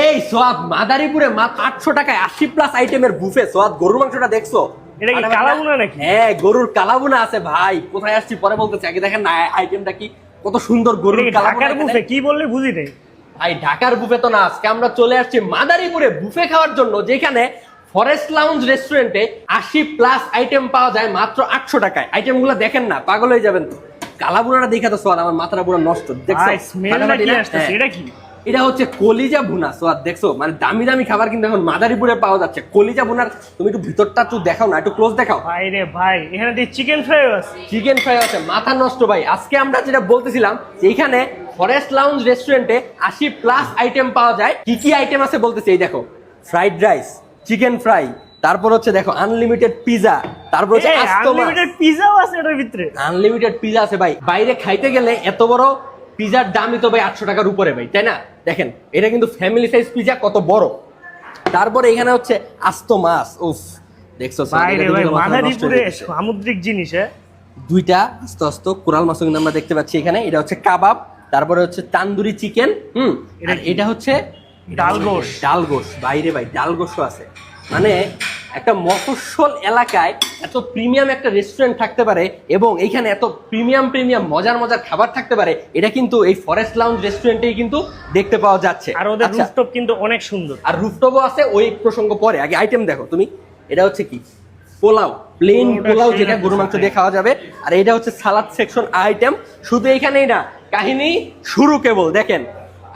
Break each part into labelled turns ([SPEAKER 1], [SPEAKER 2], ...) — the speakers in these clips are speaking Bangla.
[SPEAKER 1] এই সোয়াদ মাদারীপুরে মাত্র আটশো টাকায় আশি প্লাস আইটেমের বুফে সোয়াদ গরুর মাংসটা দেখছ?
[SPEAKER 2] এটা কি
[SPEAKER 1] আরে
[SPEAKER 2] নাকি?
[SPEAKER 1] হ্যাঁ গরুর কালাবুনা আছে ভাই। কোথায় আসছি পরে বলতেছি আগে দেখেন না আইটেমটা কি কত সুন্দর গরুর কালাবুনা
[SPEAKER 2] বুফে কি বললে বুঝি নেই।
[SPEAKER 1] ভাই ঢাকার বুফে তো না আজকে আমরা চলে আসছি মাদারীপুরে বুফে খাওয়ার জন্য যেখানে ফরেস্ট লাউঞ্জ রেস্টুরেন্টে আশি প্লাস আইটেম পাওয়া যায় মাত্র আটশো টাকায়। আইটেমগুলো দেখেন না পাগল হয়ে যাবেন তো। কালাবুনাটা দেখে তো সোয়াদ আমার মাথাটা পুরো নষ্ট। দেখছ?
[SPEAKER 2] ভাই স্মেলটা
[SPEAKER 1] ফাটাফাটি
[SPEAKER 2] কি
[SPEAKER 1] না?
[SPEAKER 2] আসতেছে
[SPEAKER 1] হ্যাঁ।
[SPEAKER 2] এটা কি?
[SPEAKER 1] এটা হচ্ছে কলিজা ভুনা। সোয়াদ দেখছ মানে দামি দামি খাবার কিন্তু এখন মাদারীপুরে পাওয়া যাচ্ছে। কলিজা ভুনার তুমি একটু ভিতরটা একটু দেখাও না একটু ক্লোজ দেখাও।
[SPEAKER 2] ভাই রে ভাই এখানে চিকেন ফ্রাই আছে।
[SPEAKER 1] চিকেন ফ্রাই আছে মাথা নষ্ট ভাই। আজকে আমরা যেটা বলতেছিলাম যে এখানে ফরেস্ট লাউঞ্জ রেস্টুরেন্টে আশি প্লাস আইটেম পাওয়া যায়। কি কি আইটেম আছে বলতেছি এই দেখো। ফ্রাইড রাইস চিকেন ফ্রাই তারপর হচ্ছে দেখো আনলিমিটেড পিজা তারপর হচ্ছে
[SPEAKER 2] আনলিমিটেড পিজাও আছে এটার ভিতরে।
[SPEAKER 1] আনলিমিটেড পিজা আছে ভাই। বাইরে খাইতে গেলে এত বড় পিজার দামই তো ভাই আটশো টাকার উপরে ভাই তাই না? দেখেন এটা কিন্তু ফ্যামিলি সাইজ পিজা কত বড়। তারপরে এখানে হচ্ছে আস্ত মাছ উফ দেখছ।
[SPEAKER 2] সামুদ্রিক জিনিস হ্যাঁ?
[SPEAKER 1] দুইটা আস্তে আস্তে কোরাল মাছ কিন্তু আমরা দেখতে পাচ্ছি এখানে এটা হচ্ছে কাবাব তারপরে হচ্ছে তান্দুরি চিকেন হুম
[SPEAKER 2] এটা
[SPEAKER 1] হচ্ছে
[SPEAKER 2] ডাল গোশ।
[SPEAKER 1] ডাল গোশ বাইরে ভাই ডাল গোশও আছে। মানে একটা মফস্বল এলাকায় এত প্রিমিয়াম একটা রেস্টুরেন্ট থাকতে পারে এবং এইখানে এত প্রিমিয়াম প্রিমিয়াম মজার মজার খাবার থাকতে পারে এটা কিন্তু এই ফরেস্ট লাউঞ্জ রেস্টুরেন্টেই কিন্তু দেখতে পাওয়া যাচ্ছে।
[SPEAKER 2] আর ওদের
[SPEAKER 1] আচ্ছা,
[SPEAKER 2] রুফটপ কিন্তু অনেক সুন্দর।
[SPEAKER 1] আর রুফটপও আছে ওই প্রসঙ্গ পরে। আগে আইটেম দেখো তুমি। এটা হচ্ছে কি? পোলাও প্লেন পোলাও যেটা গরু মাংস দিয়ে খাওয়া যাবে। আর এটা হচ্ছে সালাদ সেকশন আইটেম শুধু এখানেই না কাহিনী শুরু কেবল দেখেন।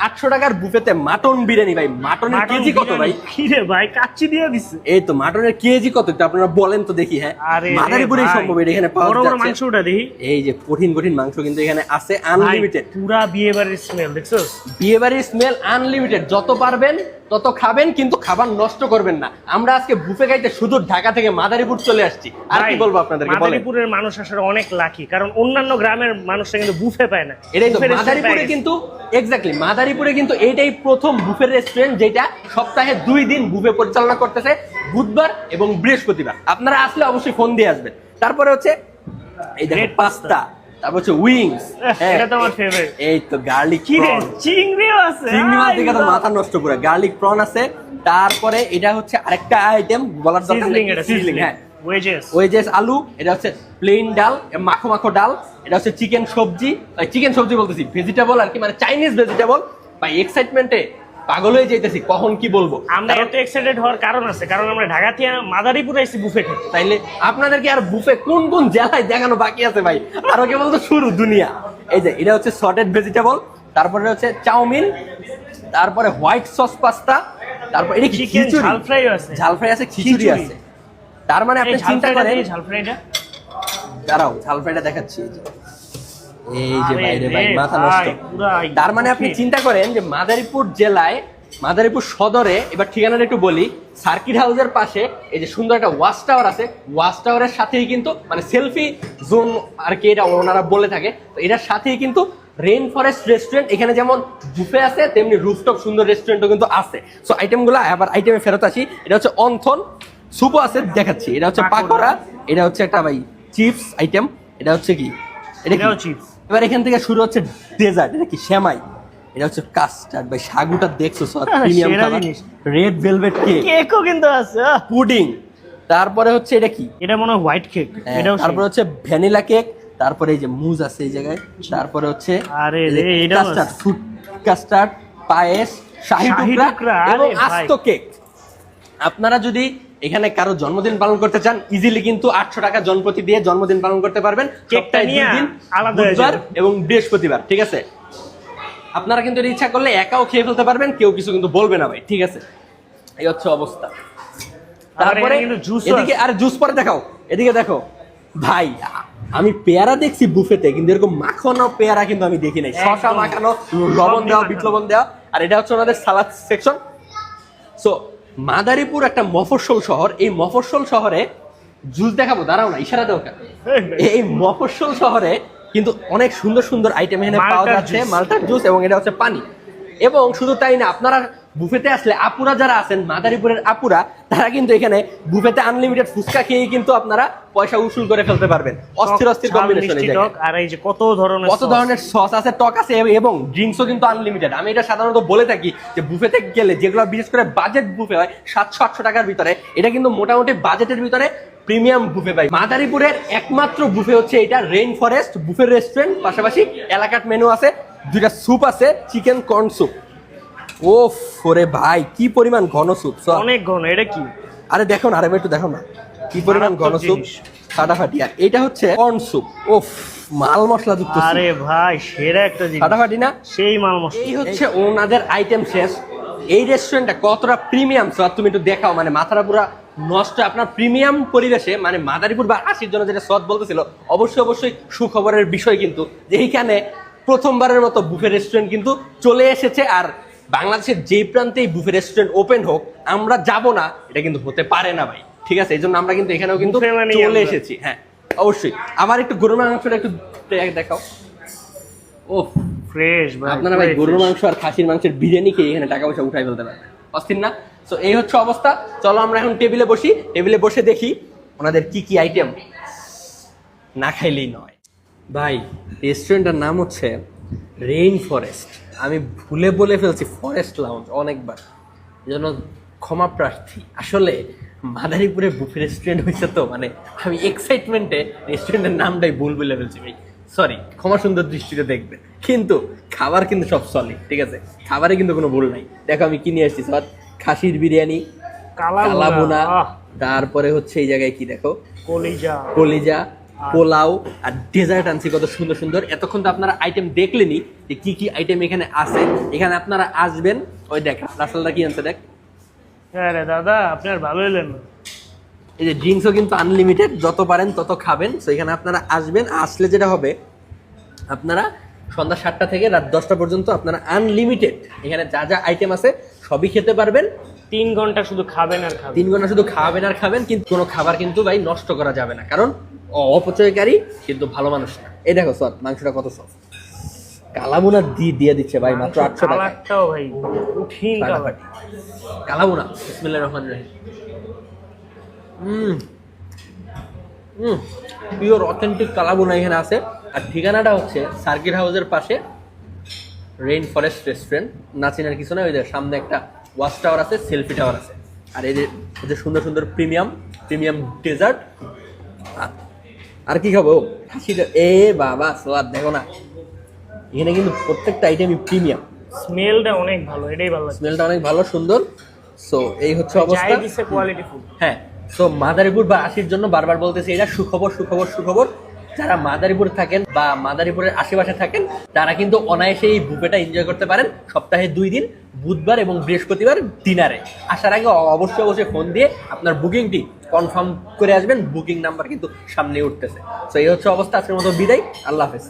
[SPEAKER 1] আটশো টাকার বুফেতে মাটন বিরিয়ানি ভাই। মাটনের কেজি কত ভাই
[SPEAKER 2] বিরিয়ানি। কি রে ভাই কাচ্চি দিয়ে দিছে।
[SPEAKER 1] এই তো মাটনের কেজি কত? একটু আপনারা বলেন তো দেখি হ্যাঁ।
[SPEAKER 2] আরে রে
[SPEAKER 1] মাদারীপুরেই
[SPEAKER 2] ভাই,
[SPEAKER 1] সম্ভব এটা এখানে পাওয়া
[SPEAKER 2] বড় বড়
[SPEAKER 1] যাচ্ছে।
[SPEAKER 2] মাংসটা দেখি।
[SPEAKER 1] এই যে কঠিন কঠিন মাংস কিন্তু এখানে আছে আনলিমিটেড
[SPEAKER 2] পুরা বিয়ে বাড়ির স্মেল দেখছ
[SPEAKER 1] বিয়ে বাড়ির স্মেল আনলিমিটেড যত পারবেন তত খাবেন কিন্তু খাবার নষ্ট করবেন না। আমরা আজকে বুফে খাইতে শুধু ঢাকা থেকে মাদারীপুর চলে আসছি। আর কি বলব আপনাদেরকে
[SPEAKER 2] মাদারীপুরের মানুষ আসলে অনেক লাকি কারণ অন্যান্য গ্রামের মানুষরা কিন্তু বুফে পায় না।
[SPEAKER 1] এটাই তো মাদারীপুরে। কিন্তু এক্স্যাক্টলি মাদারীপুরে কিন্তু এইটাই প্রথম বুফের রেস্টুরেন্ট যেটা সপ্তাহে দুই দিন বুফে পরিচালনা করতেছে বুধবার এবং বৃহস্পতিবার। আপনারা আসলে অবশ্যই ফোন দিয়ে আসবেন। তারপরে হচ্ছে এই দেখো
[SPEAKER 2] Red
[SPEAKER 1] পাস্তা তারপর হচ্ছে উইংস
[SPEAKER 2] এহ, এটা তো আমার favorite।
[SPEAKER 1] এই তো গার্লিক
[SPEAKER 2] কি রে চিংড়িও আছে?
[SPEAKER 1] চিংড়ি মাছ দেখে তো মাথা নষ্ট করে গার্লিক প্রন আছে। তারপরে এটা হচ্ছে আরেকটা আইটেম বলার দরকার
[SPEAKER 2] সিজলিং
[SPEAKER 1] হ্যাঁ।
[SPEAKER 2] ওয়েজেস
[SPEAKER 1] ওয়েজেস আলু এটা হচ্ছে প্লেন ডাল মাখো মাখো ডাল এটা হচ্ছে চিকেন সবজি। চিকেন সবজি বলতেছি ভেজিটেবল আর কি মানে চাইনিজ ভেজিটেবল ভাই এক্সাইটমেন্টে পাগল হয়ে যাইতেছি কখন কি বলব?
[SPEAKER 2] আমরা এত এক্সাইটেড হওয়ার কারণ আছে কারণ আমরা ঢাকা থেকে মাদারীপুরে এসেছি বুফে খেতে
[SPEAKER 1] তাইলে আপনাদেরকে আর বুফে কোন কোন জেলায় দেখানো বাকি আছে ভাই? আরও কেবল তো শুরু দুনিয়া। এই যে এটা হচ্ছে সর্টেড ভেজিটেবল তারপরে হচ্ছে চাউমিন তারপরে হোয়াইট সস পাস্তা তারপর এটা কি খিচুড়ি?
[SPEAKER 2] ঝাল ফ্রাইও আছে।
[SPEAKER 1] ঝাল ফ্রাই আছে খিচুড়ি। আছে। তার মানে আপনি চিন্তা করেন
[SPEAKER 2] ঝাল ফ্রাইটা
[SPEAKER 1] দাঁড়াও ঝাল ফ্রাইটা দেখাচ্ছি। এই যে। বাইরে ভাই মাথা নষ্ট তার মানে আপনি চিন্তা করেন যে মাদারীপুর জেলায় মাদারীপুর সদরে এবার ঠিকানাটা একটু বলি সার্কিট হাউসের পাশে এই যে সুন্দর একটা ওয়াচ টাওয়ার আছে ওয়াচ টাওয়ারের সাথেই কিন্তু মানে সেলফি জোন আর কি এটা ওনারা বলে থাকে তো এটার সাথেই কিন্তু রেইন ফরেস্ট রেস্টুরেন্ট এখানে যেমন বুফে আছে তেমনি রুফটপ সুন্দর রেস্টুরেন্টও কিন্তু আছে সো আইটেমগুলো আবার আইটেমে ফেরত আসি এটা হচ্ছে অন্থন সুপও আছে দেখাচ্ছি এটা হচ্ছে
[SPEAKER 2] পাকোড়া।
[SPEAKER 1] এটা হচ্ছে একটা ভাই চিপস আইটেম এটা হচ্ছে কি এটা
[SPEAKER 2] chips।
[SPEAKER 1] এবার এখান থেকে শুরু হচ্ছে ডেজার্ট এটা কি শ্যামাই এটা হচ্ছে কাস্টার্ড ভাই সাগুটা দেখছ সব প্রিমিয়াম খাবার। রেড ভেলভেট কেক
[SPEAKER 2] কেকও কিন্তু আছে
[SPEAKER 1] পুডিং তারপরে হচ্ছে এটা কি?
[SPEAKER 2] এটা মনে হয় হোয়াইট কেক এটাও
[SPEAKER 1] তারপরে হচ্ছে ভ্যানিলা কেক তারপরে এই যে মুজ আছে এই জায়গায় তারপরে হচ্ছে
[SPEAKER 2] আরে রে, এটাও
[SPEAKER 1] কাস্টার্ড। ফ্রুট কাস্টার্ড পায়েস শাহী টুকরা এবং। আস্ত কেক আপনারা যদি এখানে কারও জন্মদিন পালন করতে চান ইজিলি কিন্তু আটশো টাকা জনপ্রতি দিয়ে জন্মদিন পালন করতে পারবেন।
[SPEAKER 2] কেকটা নিয়ে আলাদা।
[SPEAKER 1] এবং বৃহস্পতিবার ঠিক আছে? আপনারা কিন্তু ইচ্ছা করলে একাও খেয়ে ফেলতে পারবেন কেউ কিছু কিন্তু বলবে না ভাই ঠিক আছে? এই হচ্ছে অবস্থা। তারপরে এদিকে আর জুস পরে দেখাও এদিকে দেখো। ভাই আমি পেয়ারা দেখছি বুফেতে কিন্তু এরকম মাখানো পেয়ারা কিন্তু আমি দেখি নাই। শশা মাখানো লবণ দেওয়া বিট লবণ দেওয়া আর এটা হচ্ছে ওনাদের সালাদ সেকশন সো মাদারীপুর একটা মফস্বল শহর। এই মফস্বল শহরে জুস দেখাবো দাঁড়াও না ইশারা দেওয়া এই মফস্বল শহরে কিন্তু অনেক সুন্দর সুন্দর আইটেম এখানে পাওয়া যাচ্ছে। মালটার জুস এবং এটা হচ্ছে পানি। এবং শুধু তাই না আপনারা বুফেতে আসলে আপুরা যারা আছেন মাদারীপুরের আপুরা তারা কিন্তু এখানে বুফেতে আনলিমিটেড ফুচকা খেয়ে কিন্তু আপনারা পয়সা উসুল করে ফেলতে পারবেন। অস্থির অস্থির কম্বিনেশন
[SPEAKER 2] আর এই যে কত ধরনের
[SPEAKER 1] কত ধরনের সস আছে টক আছে এবং ড্রিঙ্কসও কিন্তু আনলিমিটেড আমি এটা সাধারণত বলে থাকি যে বুফেতে গেলে যেগুলো বিশেষ করে বাজেট বুফে হয় সাতশো আটশো টাকার ভিতরে এটা কিন্তু মোটামুটি বাজেটের ভিতরে প্রিমিয়াম বুফে পাই। মাদারীপুরের একমাত্র বুফে হচ্ছে এটা রেইন ফরেস্ট বুফে রেস্টুরেন্ট পাশাপাশি এলাকার মেনু আছে দুইটা স্যুপ আছে চিকেন কর্ন স্যুপ ও ফোরে ভাই কি পরিমাণ ঘন স্যুপ
[SPEAKER 2] অনেক ঘন এটা কি?
[SPEAKER 1] আরে দেখো না আরে ভাই একটু দেখো না। কি পরিমাণ ঘন স্যুপ। ফাটাফাটি আর এটা হচ্ছে কর্ন স্যুপ ওফ মাল মশলা যুক্ত।
[SPEAKER 2] আরে ভাই সেরা একটা জিনিস।
[SPEAKER 1] ফাটাফাটি না?
[SPEAKER 2] সেই মাল মশলা।
[SPEAKER 1] এই হচ্ছে ওনাদের আইটেম শেষ। এই রেস্টুরেন্টটা কতটা প্রিমিয়াম স্যার তুমি একটু দেখাও। মানে মাথাটা পুরো নষ্ট। আপনার প্রিমিয়াম পরিবেশে মানে মাদারীপুর বা আশির জন্য যেটা সৎ বলতেছিল অবশ্যই অবশ্যই সুখবরের বিষয় কিন্তু। যে এইখানে প্রথমবারের মতো বুফে রেস্টুরেন্ট কিন্তু চলে এসেছে। আর বাংলাদেশের যেই প্রান্তেই বুফে রেস্টুরেন্ট ওপেন হোক আমরা যাব না এটা কিন্তু হতে পারে না ভাই। ঠিক আছে? এই জন্য আমরা কিন্তু এখানেও কিন্তু
[SPEAKER 2] মানেই
[SPEAKER 1] চলে এসেছি। হ্যাঁ অবশ্যই। আবার একটু গরুর মাংসটা একটু দেখাও। ও
[SPEAKER 2] ফ্রেশ ভাই
[SPEAKER 1] আপনারা ভাই গরুর মাংস আর খাসির মাংসের বিরিয়ানি খেয়ে এখানে টাকা পয়সা উঠাই ফেলতে পারবেন। অস্থির না? তো এই হচ্ছে অবস্থা। চলো আমরা এখন টেবিলে বসি। টেবিলে বসে দেখি ওনাদের কি কি আইটেম না খাইলেই নয়। ভাই রেস্টুরেন্টের নাম হচ্ছে রেইন ফরেস্ট আমি ভুলে বলে ফেলছি ফরেস্ট লাউঞ্জ অনেকবার। এজন্য ক্ষমা প্রার্থী। আসলে মাদারীপুরে বুফে রেস্টুরেন্ট হয়েছে তো মানে আমি এক্সাইটমেন্টে রেস্টুরেন্টের নামটাই ভুল বলে ফেলছি ভাই। সরি ক্ষমা সুন্দর দৃষ্টিতে দেখবে কিন্তু খাবার কিন্তু সব সলিড ঠিক আছে? খাবারে কিন্তু কোনো ভুল নাই। দেখো আমি কিনে আসছি সব খাসির বিরিয়ানি
[SPEAKER 2] কালা
[SPEAKER 1] কালাবোনা তারপরে হচ্ছে এই জায়গায় কি দেখো?
[SPEAKER 2] কলিজা।
[SPEAKER 1] কলিজা পোলাও আর ডেজার্ট আনছি কত সুন্দর সুন্দর। এতক্ষণ তো আপনারা আইটেম দেখলেনি যে কি কি আইটেম এখানে আছে। এখানে আপনারা আসবেন। ওই দেখ রাসেলটা কি আনছে দেখ।
[SPEAKER 2] আরে দাদা আপনার ভালো এলেন
[SPEAKER 1] এই যে ড্রিঙ্কসও কিন্তু আনলিমিটেড যত পারেন তত খাবেন। তো এখানে আপনারা আসবেন আসলে যেটা হবে আপনারা সন্ধ্যা সাতটা থেকে রাত দশটা পর্যন্ত আপনারা আনলিমিটেড এখানে যা যা আইটেম আছে সবই খেতে পারবেন।
[SPEAKER 2] তিন ঘণ্টা শুধু খাবেন আর খাবেন।
[SPEAKER 1] তিন ঘণ্টা শুধু খাবেন আর খাবেন কিন্তু কোনো খাবার কিন্তু ভাই নষ্ট করা যাবে না। কারণ অপচয়কারী কিন্তু ভালো মানুষ না। এই দেখো সর মাংসটা কত সফট। কালামুনা দিয়ে দিয়ে দিচ্ছে ভাই মাত্র আটশো টাকা
[SPEAKER 2] কালারটাও ভাই কঠিন
[SPEAKER 1] কালামুনা বিসমিল্লাহির রহমানির রহিম। হুম হুম পিওর অথেন্টিক কালাবুনা এখানে আছে। আর ঠিকানাটা হচ্ছে সার্কিট হাউসের পাশে রেইন ফরেস্ট রেস্টুরেন্ট। নাচিনার কিছু না ওই যে সামনে একটা ওয়াচ টাওয়ার আছে সেলফি টাওয়ার আছে। আর এই যে সুন্দর সুন্দর প্রিমিয়াম প্রিমিয়াম ডেজার্ট। আর কি খাব? এ বাবা সোয়াদ দেখো না। এখানে কিন্তু প্রত্যেকটা আইটেমই প্রিমিয়াম
[SPEAKER 2] স্মেলটা অনেক ভালো এটাই ভালো
[SPEAKER 1] স্মেলটা অনেক ভালো সুন্দর। সো এই হচ্ছে অবস্থা।
[SPEAKER 2] কোয়ালিটি ফুড
[SPEAKER 1] হ্যাঁ। সো মাদারীপুর বা আশির জন্য বারবার বলতেছি এটা সুখবর সুখবর সুখবর। যারা মাদারীপুর থাকেন বা মাদারীপুরের আশেপাশে থাকেন তারা কিন্তু অনায়াসে এই বুফেটা এনজয় করতে পারেন। সপ্তাহে দুই দিন বুধবার এবং বৃহস্পতিবার ডিনারে আসার আগে অবশ্যই অবশ্যই ফোন দিয়ে আপনার বুকিংটি কনফার্ম করে আসবেন বুকিং নাম্বার কিন্তু সামনে উঠতেছে। তো এই হচ্ছে অবস্থা, আজকের মতো বিদায়, আল্লাহ হাফেজ।